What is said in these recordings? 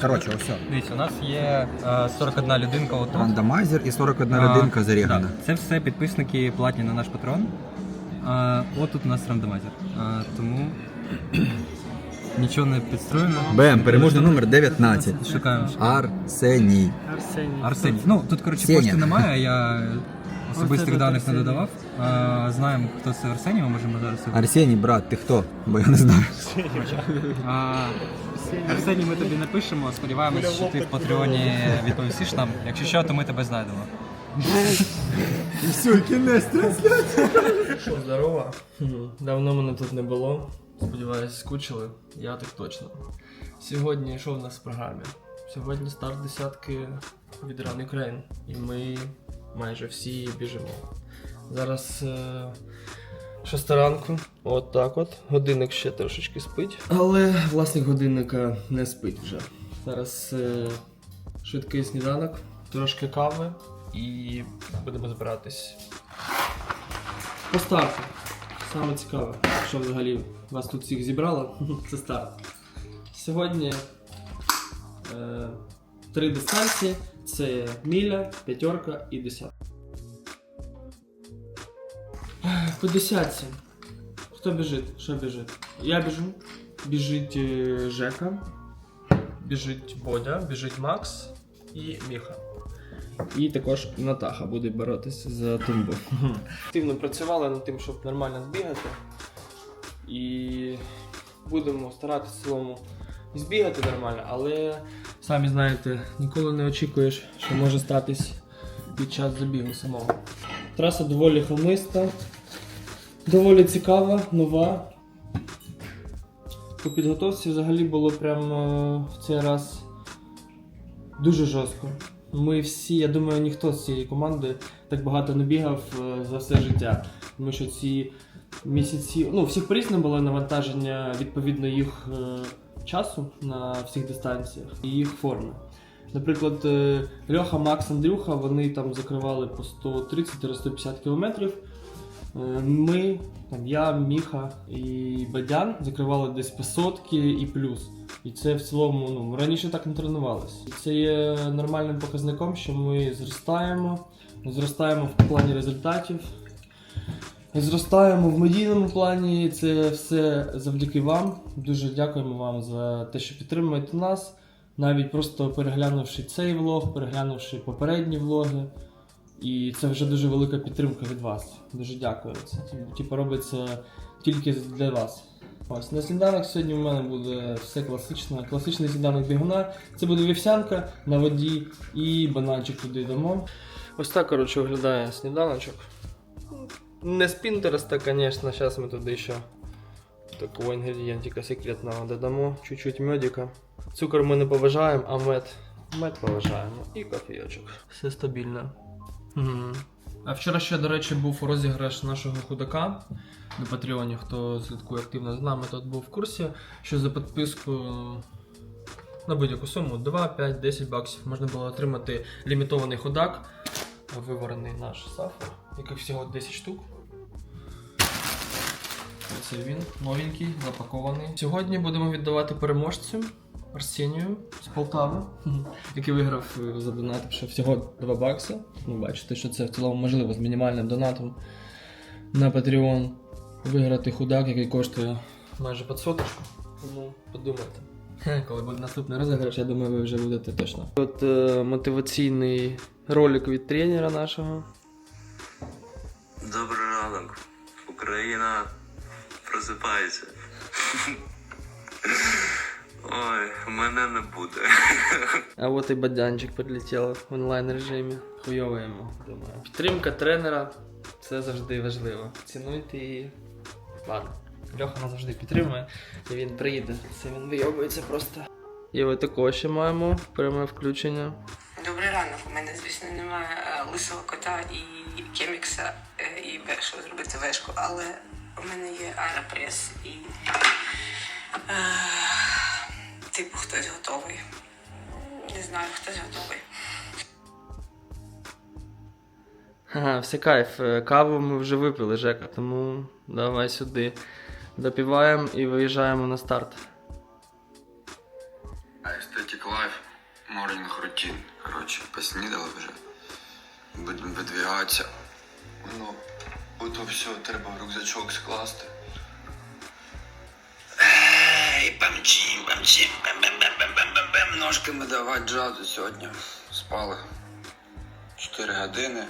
Коротше, ось. дивіться, у нас є е, 41 людинка отут. Рандомайзер і 41 А, людинка зарігана. да. Це все підписники платні на наш патрон. А, от тут у нас рандомайзер. А, тому нічого не підстроєно. БМ, переможний номер 19. Шукаємо. Арсеній. Арсеній. Арсеній. Ну, тут, коротше, Сеня. пошти немає, я особистих даних не додавав. А, знаємо, хто це Арсеній, ми можемо зараз. його- Арсеній, брат, ти хто? Бо я не знаю. А, Арсеній, ми тобі напишемо. Сподіваємось, що ти в Патреоні відповісиш нам. Якщо що, то ми тебе знайдемо. Все, кінець трансляції. Здорово. Давно мене тут не було. Сподіваюсь, скучили. Я так точно. Сьогодні що в нас в програмі? Сьогодні старт десятки від Run Ukraine. І ми майже всі біжимо. Зараз е, шоста ранку. От так от. Годинник ще трошечки спить. Але власник годинника не спить вже. Зараз е, швидкий сніданок, трошки кави і будемо збиратись по старту. Саме цікаве, що взагалі вас тут всіх зібрало, це старт. Сьогодні е, три дистанції: це міля, п'ятерка і десятка. По десятці. Хто біжить? Що біжить? Я біжу. Біжить е, Жека, біжить Бодя, біжить Макс і Міха. І також Натаха буде боротися за тумбу. Активно працювали над тим, щоб нормально збігати. І будемо старатися цілому збігати нормально, але самі знаєте, ніколи не очікуєш, що може статись під час забігу самого. Траса доволі холмиста, доволі цікава, нова. По підготовці взагалі було прямо в цей раз дуже жорстко. Ми всі, я думаю, ніхто з цієї команди так багато не бігав е, за все життя. Тому що ці місяці, ну, всіх по-різному було навантаження відповідно їх е, часу на всіх дистанціях і їх форми. Наприклад, е, Льоха, Макс, Андрюха, вони там закривали по 130-150 кілометрів. Е, Ми, там, я, Міха і Бадян закривали десь по сотки і плюс. І це в цілому, ну, раніше так не тренувалися. Це є нормальним показником, що ми зростаємо, зростаємо в плані результатів, зростаємо в медійному плані. Це все завдяки вам. Дуже дякуємо вам за те, що підтримуєте нас. Навіть просто переглянувши цей влог, переглянувши попередні влоги. І це вже дуже велика підтримка від вас. Дуже дякую. Це типу робиться тільки для вас. Ось на сніданок сьогодні в мене буде все класично. Класичний сніданок бігуна. Це буде вівсянка на воді і бананчик туди дамо. Ось так, коротше, виглядає сніданочок. Не з Пінтереста, звісно, зараз ми туди ще такого інгредієнтика секретного додамо, чуть-чуть медика. Цукор ми не поважаємо, а мед. Мед поважаємо. І кофійочок. Все стабільно. Мгм. А вчора ще, до речі, був розіграш нашого худака на Патреоні. Хто слідкує активно з нами, тот був в курсі, що за підписку на будь-яку суму 2, 5, 10 баксів можна було отримати лімітований худак, виварений наш сафер, яких всього 10 штук. Це він, новенький, запакований. Сьогодні будемо віддавати переможцю Арсенію з Полтави, який виграв е, задонативши всього 2 бакси. Ну, бачите, що це в цілому можливо з мінімальним донатом на Patreon виграти худак, який коштує майже під соточку. Тому подумайте. Коли буде наступний розіграш, я думаю, ви вже будете точно. От е, мотиваційний ролик від тренера нашого. Добрий ранок. Україна просипається. Ой, мене не буде. А от і бадянчик підлетів в онлайн режимі. Хуйово йому, думаю. Підтримка тренера це завжди важливо. Цінуйте її. Ладно. Льоха нас завжди підтримує, і він приїде. Це він вийобується просто. І от такого ще маємо пряме включення. Добрий ранок. У мене, звісно, немає е, лисого кота і кемікса е, і вешку зробити вешку, але у мене є аеропрес і е, типу хтось готовий. Не знаю, хтось готовий. Ага, все кайф. Е, Каву ми вже випили, Жека, тому давай сюди. Допіваємо і виїжджаємо на старт. Aesthetic Life Morning Routine. Коротше, поснідали вже. Будемо видвігатися. Ну, ото все, треба в рюкзачок скласти. Ей, памчим, памчим, бем-бем-бем-бем-бем-бем. Ножками давати джазу сьогодні. Спали 4 години.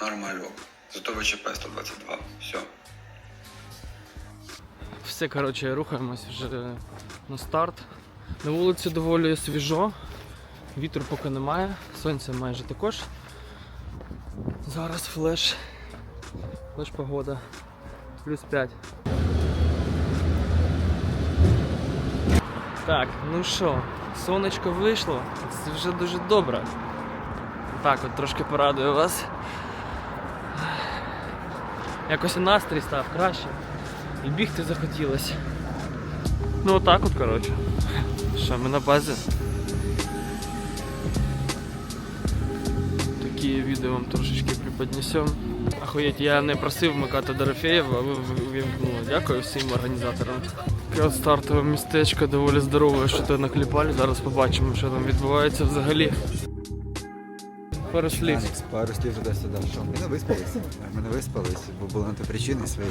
Нормальок. Зато ВЧП 122. Все. Все, коротше, рухаємось вже на старт. На вулиці доволі свіжо, вітру поки немає, сонця майже також. Зараз флеш. Флеш погода. Плюс 5. Так, ну що, сонечко вийшло. Це вже дуже добре. Так, от трошки порадую вас. Якось і настрій став краще. І бігти захотілося. Ну отак от, коротше. Що, ми на базі. Такі відео вам трошечки преподнесем. Охуєть, я не просив вмикати Дорофеєва, а ви ви- вимкнули. Дякую всім організаторам. Таке стартове містечко доволі здорове, що то накліпали. Зараз побачимо, що там відбувається взагалі. Пару слів. Анікс, пару слів туди-сюди. Що? Ми не виспались. Ми не виспались, бо були на то причини свої.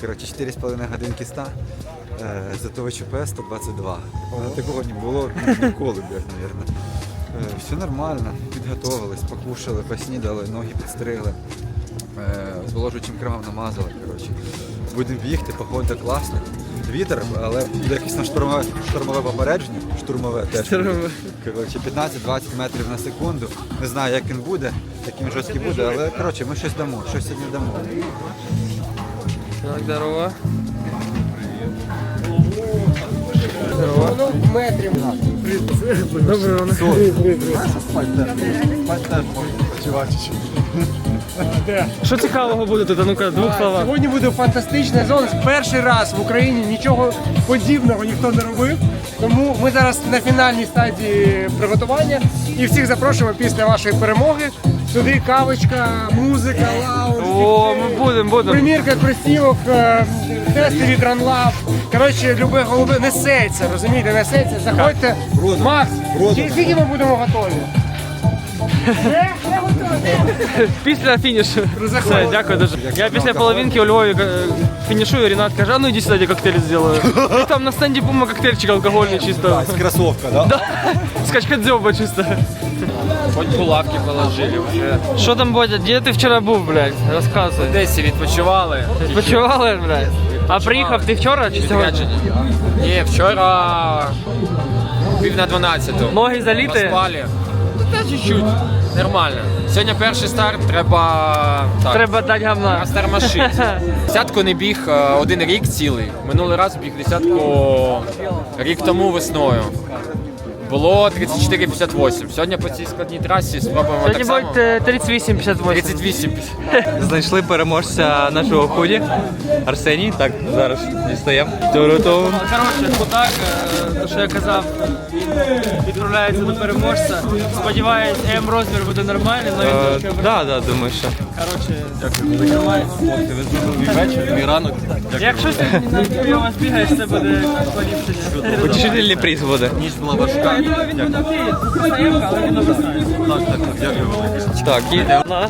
Коротше, 4,5 годинки ста. Е, зато ВЧП 122. Ну, такого не було ніколи, блядь, мабуть. Е, все нормально, підготовились, покушали, поснідали, ноги підстригли. Е, зволожуючим кремом намазали. Коротше. Будемо бігти, погода класна. Вітер, але буде якесь на штурмове, штурмове попередження. Штурмове теж. Коротше, 15-20 метрів на секунду. Не знаю, як він буде, яким жорсткий буде, але коротше, ми щось дамо, щось сьогодні дамо. Так, здорово. Здорово. Добре, вони. Що цікавого буде тут? Ну-ка, двох словах. Сьогодні буде фантастичний зон. Перший раз в Україні нічого подібного ніхто не робив. Тому ми зараз на фінальній стадії приготування і всіх запрошуємо після вашої перемоги. Сюди кавочка, музика, лаунж. О, ми будемо, будемо. Примірка кросівок, е, тести від Runlab. Коротше, любе голубе несеться, розумієте, несеться. Заходьте. Макс, чи скільки ми будемо готові? Після фінішу. Все, дякую дуже. Я після половинки у Львові е, фінішую, Ренат каже, а ну іди сюди, я коктейль зроблю. І там на стенді пума коктейльчик алкогольний чисто. Кросовка, да? Скачкадзьоба чисто. Хоть булавки положили вже. Що там, Бодя, де ти вчора був, блядь? Розказуй. Десь відпочивали. Почували, блядь? А приїхав ти вчора чи сьогодні? Ні, вчора пів на 12. Ноги заліти? спалі. Та чуть-чуть. Нормально. Сьогодні перший старт, треба. Так. Треба дати гамна. Розтормошити. Десятку не біг е, один рік цілий. Минулий раз біг десятку рік тому весною. Було 34,58. Сьогодні по цій складній трасі спробуємо Сьогодні так само. буде 38-58. 38. Знайшли переможця нашого ході. Арсеній. Так, зараз дістаємо. Туру-ту. Коротше, е, то що я казав, він відправляється до переможця. Сподіваюсь, М розмір буде нормальний, але він трошки Так, так, думаю, що. Коротше, дякую. Тримається. Мій вечір, мій ранок. Якщо сьогодні у вас бігаєш, це буде поліпшення. Утішительний приз буде. Я думаю, він буде окей. Заявка, але він обростається. Так, так, дякую. Так, їдемо. На,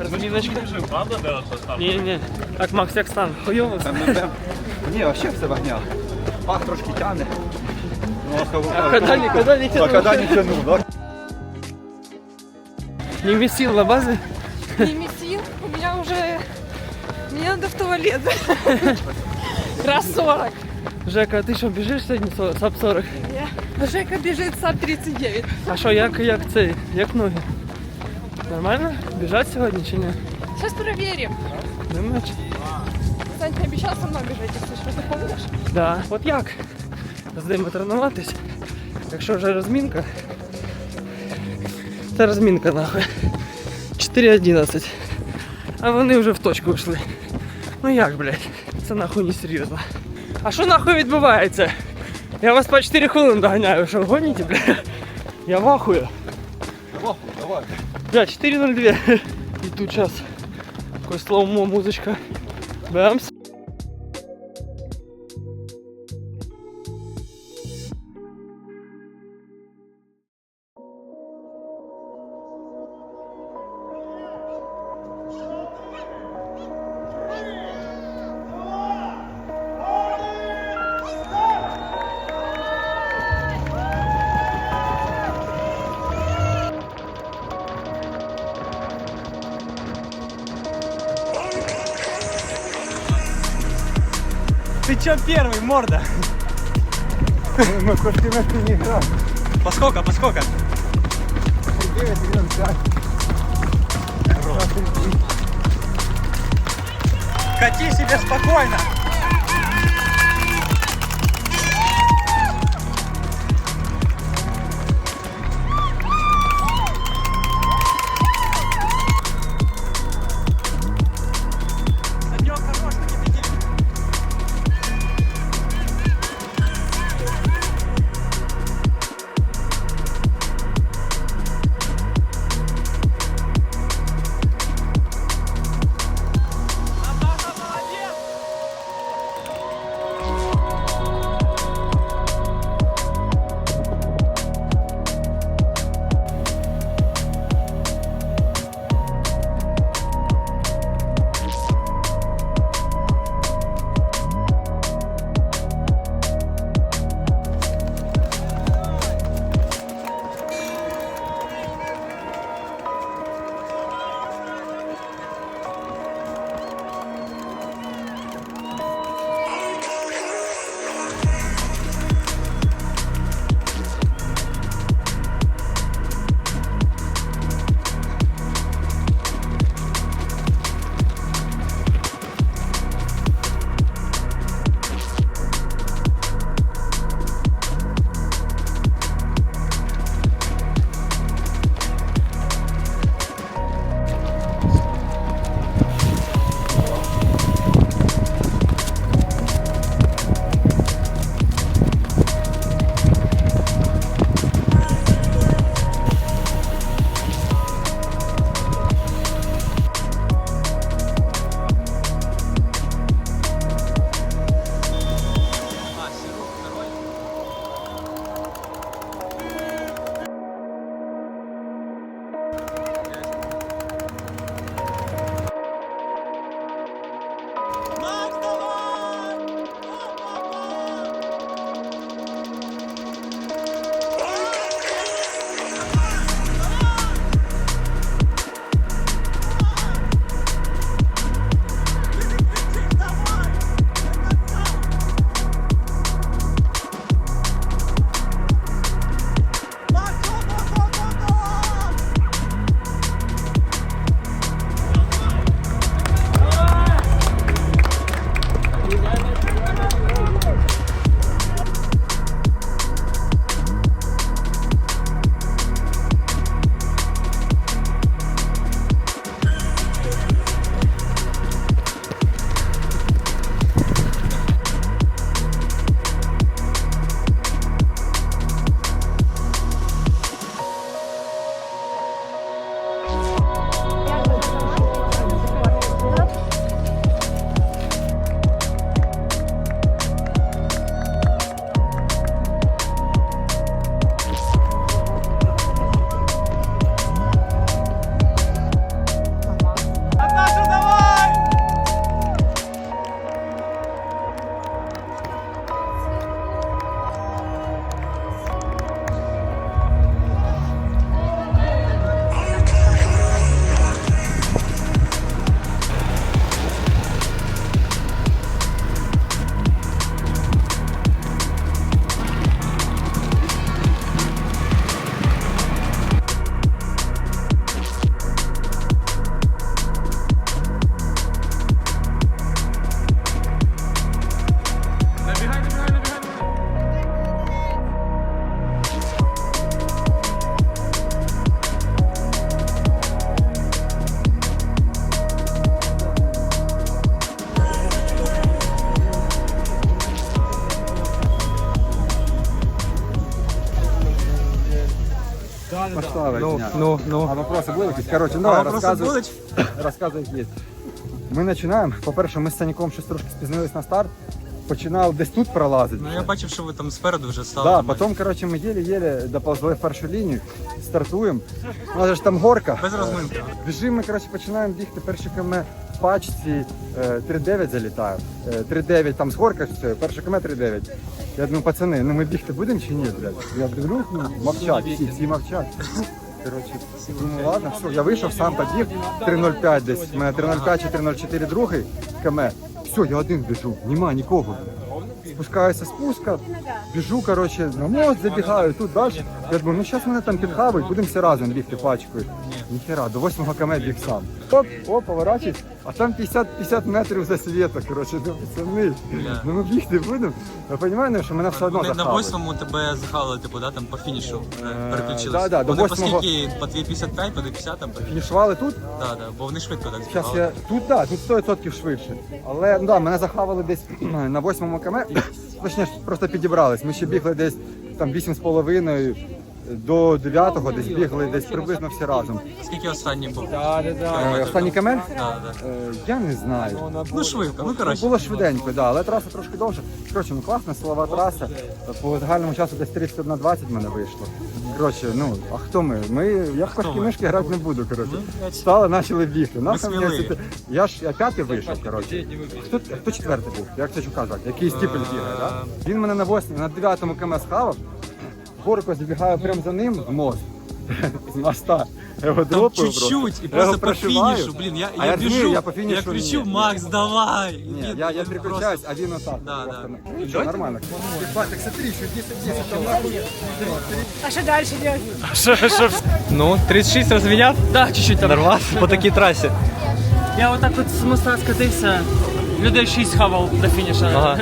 розміночка. Ні, ні. Так, Макс, як стан? Хуйово? Ні, взагалі все вогня. Пах трошки тяне. Ну, Коли ніколи не а коли не тянув, да? Не вместил на базе? Не месил, у меня уже... Мне надо в туалет. Раз 40. Жека, а ти що, біжиш сьогодні со- САП 40? Жека бежит сам 39. А що, як, як цей, як ноги? Нормально? Біжать сьогодні чи ні? Сейчас проверим. Думаєш? Сань, ты обещал со мной бежать, если что, ты помнишь? Да. От як? Здемо тренуватись. Якщо вже розмінка. Це розмінка нахуй. 4.11. А вони вже в точку йшли. Ну як, блядь? Це нахуй не серйозно. А що нахуй відбувається? Я вас по 4 хвилини доганяю, що гоніте, блядь? Я в ахуї. Бля, 4.02. І тут час. Якось слово музичка. Бемс. Причем первый, морда. Мы почти на не играем. По сколько, по сколько? 9, 9, 5. Кати себе спокойно. Ну, возня. ну, ну. А вопросы будут? якісь? Короче, ну давай, вопросы рассказывай. будут? Рассказывай, як є. Ми починаємо. По-перше, ми з Саніком щось трошки спізнились на старт. Починав десь тут пролазити. Ну я бачив, що ви там спереду вже стали. Да, потім, коротше, ми єлі-єлі доползли в першу лінію, стартуємо. У нас же ж там горка. Без розминки. Біжимо, ми, коротше, починаємо бігти. Перші км в пачці е, 3.9 залітаю. Е, 3.9 там з горка, все, перше км 3.9. Я думаю, пацани, ну ми бігти будемо чи ні, блядь? Я дивлюсь, ну, мовчать, всі, всі мовчать. Коротше, думаю, ладно, все, я вийшов, сам побіг 3.05 десь. У мене 3.05 чи 3.04 другий км. Все, я один біжу, нема нікого. Спускаюся з спуска, біжу, коротше, на мост забігаю, тут далі. Я думаю, ну зараз мене там підхавають, будемо всі разом бігти пачкою. Ніхера, до 8 км біг сам. Оп, оп, поворачуюсь, а там 50, 50 метрів за світа, коротше, ну пацани, ну ми бігти будемо. Я розумію, що мене все одно Вони на восьмому тебе захали, типу, да, там по фінішу е, Е, переключились. да, да, до Вони по скільки, по 2,55, по 2,50 там переключились. Фінішували тут, Да, да, бо вони швидко так Зараз збігали. я тут, да, тут 100% швидше. Але ну, да, мене захавали десь на восьмому км. Точніше, просто підібрались. Ми ще бігли десь там 8,5 до 9-го десь бігли десь приблизно всі разом. Скільки останній був? Е, Останній км? Да, да. Е, Я не знаю. Ну швидко, ну коротше. Було швиденько, да, але траса трошки довша. Коротше, ну класна силова траса. По загальному часу десь 31-20 в мене вийшло. Коротше, ну, а хто ми? Ми, я в кошки мишки грати не буду, коротше. Ну, Стали, почали бігти. Нахуй мені сміливі. це- Я ж я п'ятий вийшов, коротше. Хто, хто четвертий був? Як це казати? Який стіпель бігає, да? Він мене на восьмій, на дев'ятому км схавав. Горко забігаю прямо за ним в мост. З моста. Я його Там дропаю чуть-чуть, і Я просто його по прошиваю. фінішу, блін, я, А я, я біжу, розумію, я по фінішу я кричу, ні, Макс, давай! І Ні, він- я, я він переключаюсь, а він отак. Да, просто, да. ну, Нічого, нормально. Батик, смотри, що 10-10, там нахуй. А что дальше делать? Ну, 36 розміняв? Так, чуть-чуть там. Нормально, по такій трасі. Я отак от з моста скатився. Людей 6 хавав до фініша. Ага.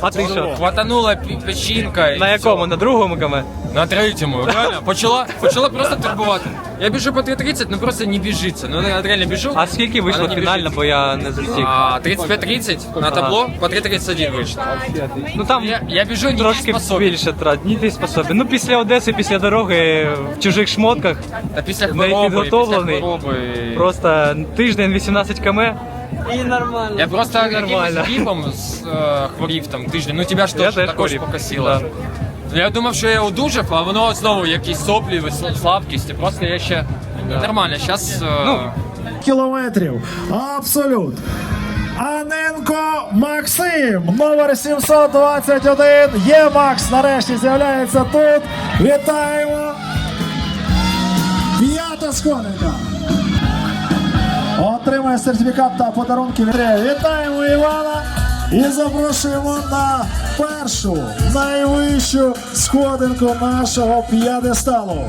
А ти що? Хватанула пі- печінка. і На якому? На другому км? На третьому, реально. Почала, почала просто турбувати. Я біжу по 3.30, ну просто не біжиться. Ну я реально біжу. А скільки вийшло Вона не фінально, бо я не засік. А, 35-30 на табло, по 3.31 вийшло. Ну там Я, я біжу трошки способен. більше трат, ні ти способен. Ну після Одеси, після дороги в чужих шмотках, Та після хвороби, після підготовлений. хвороби. просто тиждень 18 км. І нормально. Я просто Нормально. грипом з, е, хворів там тиждень. Ну тебе ж Я теж теж також хворів. покосило. Да. Ну, Я думав, що я одужав, а воно знову якісь соплі, слабкість. І Просто я ще нормально. Зараз Ну, кілометрів. Абсолют. Аненко Максим, номер 721. Є Макс, нарешті з'являється тут. Вітаємо. П'ята сходинка. Отримає сертифікат та подарунки. Вітаємо Івана і запрошуємо на першу найвищу сходинку нашого п'єдесталу.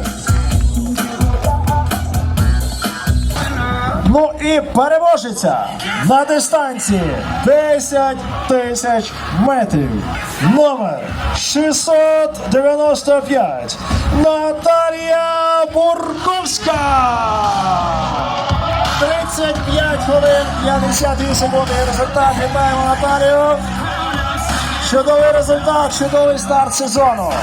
Ну і переможеця на дистанції 10 тисяч метрів. Номер 695 Наталія Бурковська. 35 хвилин 52 секунди. Результат. Вітаємо Наталію. Чудовий результат, чудовий старт сезону.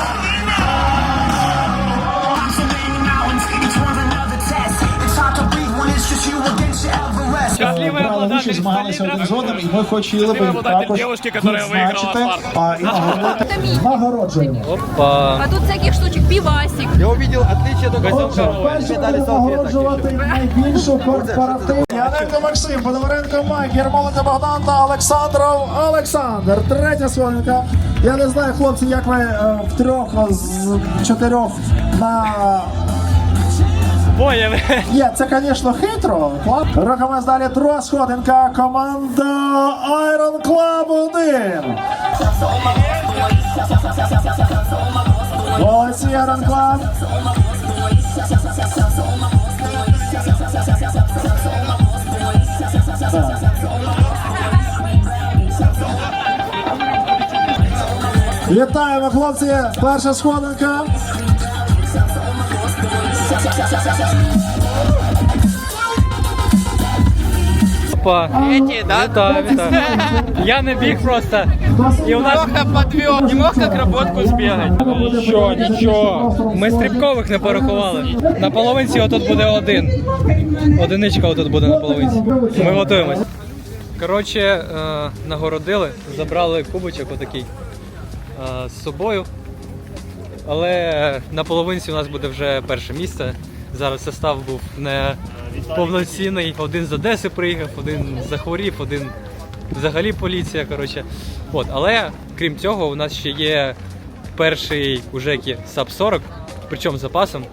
Брали участь, змагалися один з одним, і ми хотіли би також відзначити а, і нагородити. Нагороджуємо. Опа. А тут всяких штучек, пивасик. Я увидел отличие до Отже, перші будемо нагороджувати найбільшу корпоративну. Яненко Максим, Подоваренко Майк, Єрмоленко Богдан та Олександров Олександр. Третя сходинка. Я не знаю, хлопці, як ви е, втрьох з чотирьох на Боєм. Є, це, звісно, хитро. Рухаємось далі друга сходинка. Команда Iron Club 1. Молодці, Iron Club. Вітаємо, хлопці! Перша сходинка. Опа. Вітаю, вітаю. Я не біг просто. І у нас подвел, не мог как работку сбегать. Нічого, нічого. Ми стрибкових не порахували. На половинці отут буде один. Одиничка отут буде на половинці. Ми готуємось. Коротше, е, нагородили, забрали кубочок отакий е, з собою. Але на половинці у нас буде вже перше місце. Зараз состав був не повноцінний. Один з Одеси приїхав, один захворів, один взагалі поліція. Коротше. От, але крім цього, у нас ще є перший у Жекі САП 40, причому з запасом.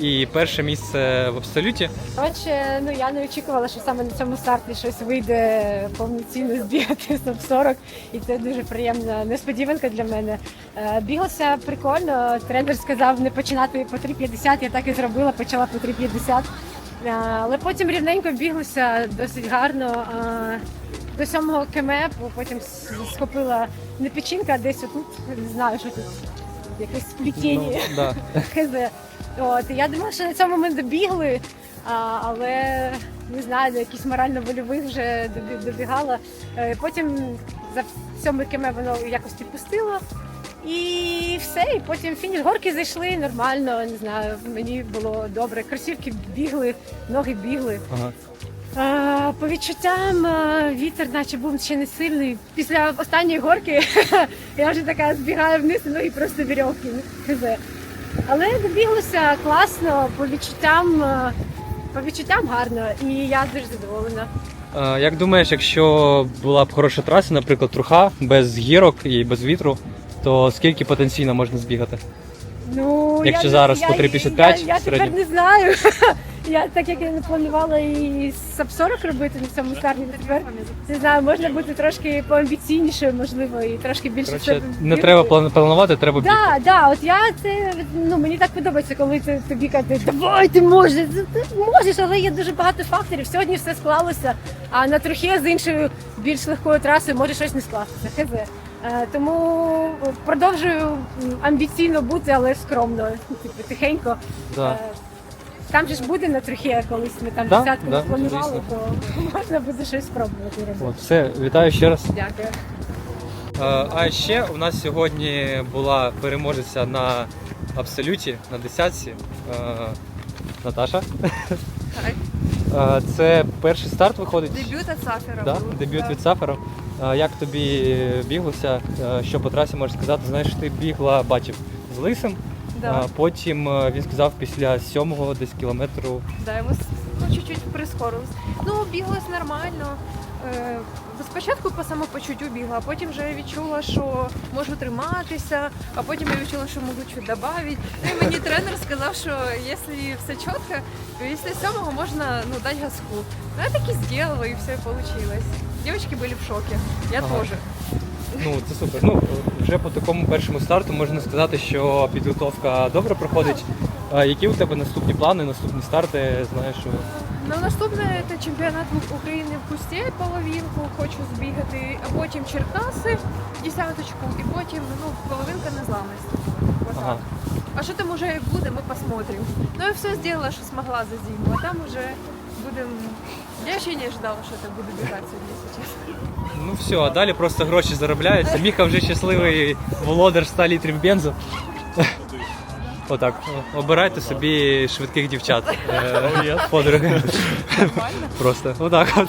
І перше місце в абсолюті. Коротше, ну я не очікувала, що саме на цьому старті щось вийде повноцінно збігати соб 40, і це дуже приємна несподіванка для мене. Е, Біглося прикольно. Тренер сказав не починати по 3.50, я так і зробила, почала по 3.50. Е, Але потім рівненько біглося досить гарно. Е, До сьомого км, потім схопила не печінка, а десь отут, не знаю, що тут якесь сплетіння. Ну, да. От, і я думала, що на цьому ми добігли, а, але не знаю, до якісь морально-вольових вже добігала. Е, Потім за сьомий км воно якось підпустило. І все, і потім фініш горки зайшли нормально, не знаю, мені було добре. Кросівки бігли, ноги бігли. Ага. А, по відчуттям вітер, наче був ще не сильний. Після останньої горки я вже така збігаю вниз, і ноги просто вірьовки. Але добіглося класно, по відчуттям, по відчуттям гарно, і я дуже задоволена. Е, Як думаєш, якщо була б хороша траса, наприклад, труха без гірок і без вітру, то скільки потенційно можна збігати? Ну, Якщо я, зараз я, по 3,55 я, я тепер середньо. не знаю. Я так як я не планувала і САП 40 робити на цьому старті, то тепер не знаю, можна бути трошки поамбіційнішою, можливо, і трошки більше в Коротше, себе не вірити. треба план- планувати, треба бігти. Да, да, от я це ну мені так подобається, коли ти тобі кажуть, давай ти можеш, ти ти можеш, але є дуже багато факторів. Сьогодні все склалося, а на трохи з іншою більш легкою трасою може щось не скластися. Хз. Е, Тому продовжую м, амбіційно бути, але скромно, типу тихенько. Да. Е, Там же ж буде на трохи, колись ми там Да, десятку да, планували, звісно. то можна буде щось спробувати робити. От, все, вітаю ще раз. Дякую. Е, А ще у нас сьогодні була переможеця на абсолюті, на десятці. Е, Наташа. Е, Це перший старт виходить. Дебют від Сафера. Да? Дебют від Сафару. Е, Як тобі біглося? Е, Що по трасі можеш сказати? Знаєш, ти бігла, бачив з лисим. Да. Е, Потім е, він сказав після сьомого десь кілометру. Да, йому с- ну, чуть-чуть прискорилось. Ну, біглось нормально. Е, Спочатку по самопочуттю бігла, а потім вже відчула, що можу триматися, а потім я відчула, що можу щось додати. Ну, і мені тренер сказав, що якщо все чітко, то після сьомого можна ну, дати газку. Ну, я так і зробила, і все вийшло. Дівчатки були в шокі. Я Ага. теж. Ну, це супер. Ну, вже по такому першому старту можна сказати, що підготовка добре проходить. А які у тебе наступні плани, наступні старти? Знаєш, що Ну, наступне це чемпіонат України в Кусті, половинку хочу збігати, а потім Черкаси, десяточку, і потім ну, половинка незламності. Ага. А що там уже буде, ми посмотрим. Ну я все зробила, що змогла за зиму, а там уже будемо. Я ще не ждала, що це буде бігати сьогодні. Ну все, а далі просто гроші заробляються. Міха вже щасливий володар 100 літрів бензу. Отак. Обирайте собі швидких дівчат. Е, Подруги. Просто. Отак от.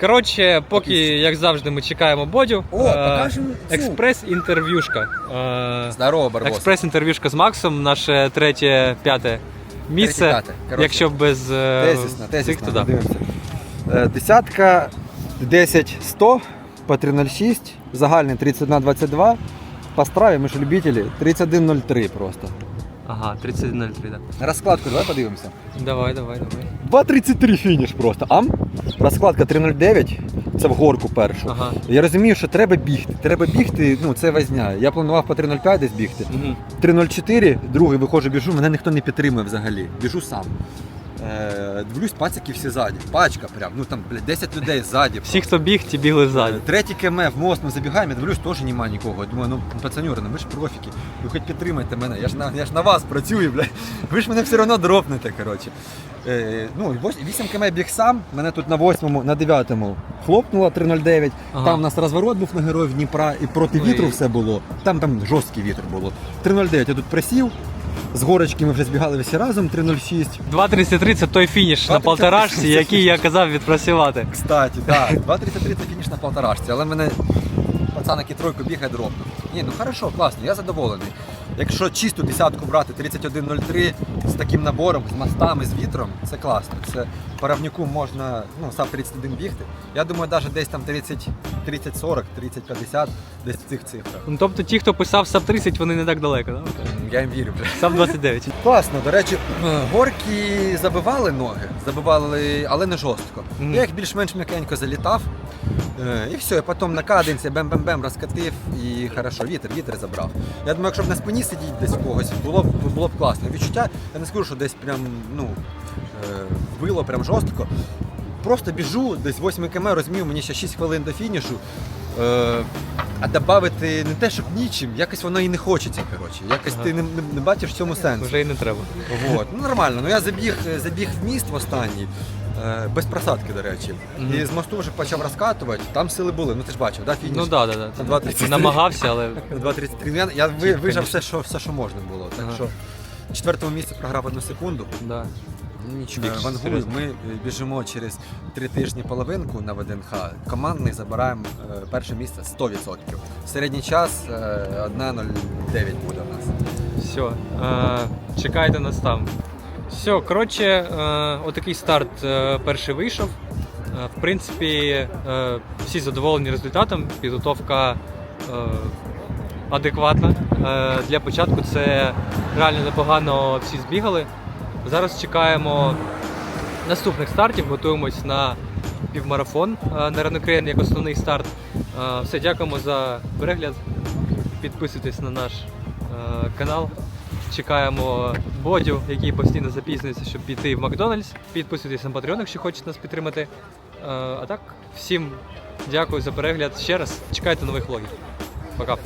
Коротше, поки, як завжди, ми чекаємо Бодю. О, е, покажемо цю. Експрес-інтерв'юшка. Е, Здорово, Барбос. Експрес-інтерв'юшка з Максом, наше третє, п'яте місце. Коротше, Якщо без е, Тезісно, цих, то да. дивимося. Е, Десятка 10-100 по 3.06, загальний 31.22. По страві, ми ж любителі, 31.03 просто. Ага, 31.03, да. Розкладку давай подивимося. Давай, давай, давай. 2.33 фініш просто. Ам? Розкладка 3.09, це в горку першу. Ага. Я розумію, що треба бігти. Треба бігти, ну це возня. Я планував по 3.05 десь бігти. Угу. 3.04, другий виходжу, біжу, мене ніхто не підтримує взагалі. Біжу сам. Е, дивлюсь, пацики всі ззаді. Пачка прям, ну там, блядь, 10 людей ззаді. Всі, хто біг, ті бігли ззаді. Третій КМ в мост ми забігаємо, я дивлюсь, теж немає нікого. Я Думаю, ну пацанюри, ну ви ж профіки, ви хоч підтримайте мене, я ж на, я ж на вас працюю, блядь. Ви ж мене все одно дропнете, коротше. Е, ну, 8 км біг сам, мене тут на 8 на 9 хлопнуло 3.09. Ага. Там у нас розворот був на героїв Дніпра і проти Ой. вітру все було. Там там жорсткий вітер було. 3.09 я тут присів. З горочки ми вже збігали всі разом 3.06. 2.33 це той фініш на 2.33 полторашці, який я казав відпрацювати. Кстати, да, 2.33 це фініш на полторашці, але мене пацан, який тройку бігає, дробно. Ні, ну хорошо, класно, я задоволений. Якщо чисту десятку брати 31.03 з таким набором, з мостами, з вітром, це класно. Це по равнюку можна ну, сам 31 бігти. Я думаю, навіть десь там 30, 30-40, 30-50, десь в цих цифрах. Ну, тобто ті, хто писав САП 30, вони не так далеко, да? я їм вірю. Сам 29. Класно, до речі, горки забивали ноги, забивали, але не жорстко. Мгм. Я їх більш-менш м'якенько залітав. е, І все, і потім на каденці бем-бем-бем розкатив і хорошо, вітер, вітер забрав. Я думаю, якщо б на спині сидіти десь в когось, було б було б класно. Відчуття, я не скажу, що десь прям ну, е, вбило прям жорстко. Просто біжу, десь 8 км, розумію, мені ще 6 хвилин до фінішу. Е, а додати не те, щоб нічим, якось воно і не хочеться. Коротше. Якось Ага. ти не, не, не бачиш в цьому сенсу. Вже і не треба. Вот. Ну нормально. Ну я забіг, забіг в міст в останній, е, без просадки, до речі. І з мосту вже почав розкатувати, там сили були. Ну ти ж бачив, да, фініш? Ну так, так, На так. 2.33. Намагався, але 2.33. Ну, Я, я ви- вижав все, що, все, що можна було. Так Ага. що в четвертому місці програв одну секунду. да. Нічого. Вангую, серйозно. ми е, біжимо через три тижні половинку на ВДНХ. Командний забираємо е, перше місце 100%. Середній час е, 1.09 буде у нас. Все, е, чекайте нас там. Все, коротше, е, отакий старт е, перший вийшов. Е, в принципі, всі задоволені результатом. Підготовка адекватна. Для початку це реально непогано всі збігали. Зараз чекаємо наступних стартів, готуємось на півмарафон на Ранокрен як основний старт. Все, дякуємо за перегляд. Підписуйтесь на наш канал. Чекаємо Бодю, який постійно запізнюється, щоб піти в Макдональдс. Підписуйтесь на Patreon, якщо хочете нас підтримати. Е, а так, всім дякую за перегляд ще раз. Чекайте нових логів. Пока.